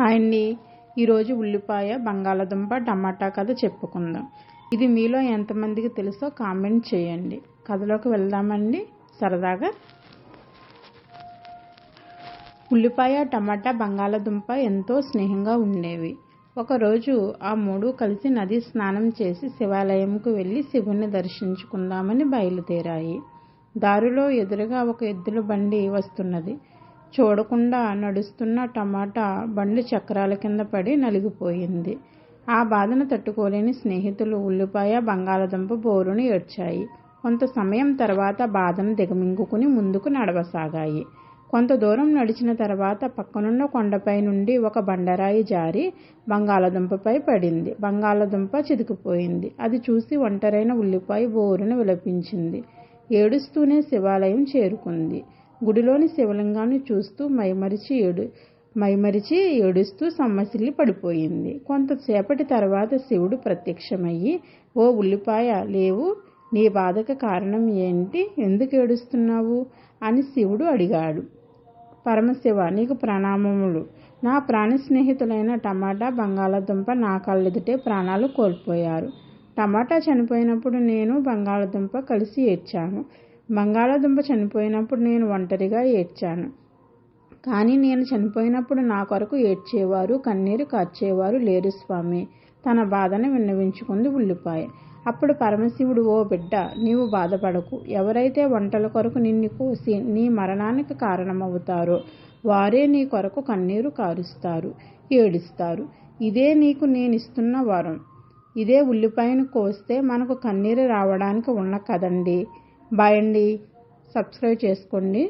Hi అండి ఈరోజు ఉల్లిపాయ బంగాళదుంప టమాటా కథ చెప్పుకుందాం. ఇది మీలో ఎంతమందికి తెలుసో కామెంట్ చేయండి. కథలోకి వెళ్దామండి. సరదాగా. ఉల్లిపాయ టమాటా బంగాళదుంప ఎంతో స్నేహంగా ఉండేవి. ఒకరోజు ఆ మూడు కలిసి నది స్నానం చేసి శివాలయంకు వెళ్ళి శివుణ్ణి దర్శించుకుందామని బయలుదేరాయి. దారిలో ఎదురుగా ఒక ఎద్దుల బండి వస్తున్నది. చూడకుండా నడుస్తున్న టమాటా బండి చక్రాల కింద పడి నలిగిపోయింది. ఆ బాధను తట్టుకోలేని స్నేహితులు ఉల్లిపాయ బంగాళదుంప బోరుని ఏడ్చాయి. కొంత సమయం తర్వాత బాధను దిగమింగుకుని ముందుకు నడవసాగాయి. కొంత దూరం నడిచిన తర్వాత పక్కనున్న కొండపై నుండి ఒక బండరాయి జారి బంగాళదుంపపై పడింది. బంగాళదుంప చితికిపోయింది. అది చూసి ఒంటరైన ఉల్లిపాయ బోరును విలపించింది. ఏడుస్తూనే శివాలయం చేరుకుంది. గుడిలోని శివలింగాన్ని చూస్తూ మైమరిచి ఏడు మైమరిచి ఏడుస్తూ సమ్మసిల్లి పడిపోయింది. కొంతసేపటి తర్వాత శివుడు ప్రత్యక్షమయ్యి ఓ ఉల్లిపాయ లేవు. నీ బాధకు కారణం ఏంటి? ఎందుకు ఏడుస్తున్నావు? అని శివుడు అడిగాడు. పరమశివ నీకు ప్రణామములు. నా ప్రాణ స్నేహితులైన టమాటా బంగాళదుంప నా కళ్ళెదుటే ప్రాణాలు కోల్పోయారు. టమాటా చనిపోయినప్పుడు నేను బంగాళదుంప కలిసి ఏడ్చాను. బంగాళాదుంప చనిపోయినప్పుడు నేను ఒంటరిగా ఏడ్చాను. కానీ నేను చనిపోయినప్పుడు నా కొరకు ఏడ్చేవారు కన్నీరు కార్చేవారు లేరు స్వామి. తన బాధను విన్నవించుకుంది ఉల్లిపాయ. అప్పుడు పరమశివుడు ఓ బిడ్డ నీవు బాధపడకు. ఎవరైతే వంటల కొరకు నిన్ను కోసి నీ మరణానికి కారణమవుతారో వారే నీ కొరకు కన్నీరు కారుస్తారు ఏడుస్తారు. ఇదే నీకు నేను ఇస్తున్న వరం. ఇదే ఉల్లిపాయను కోస్తే మనకు కన్నీరు రావడానికి ఉన్న కదండి? బాయ్ అండి సబ్స్క్రైబ్ చేసుకోండి.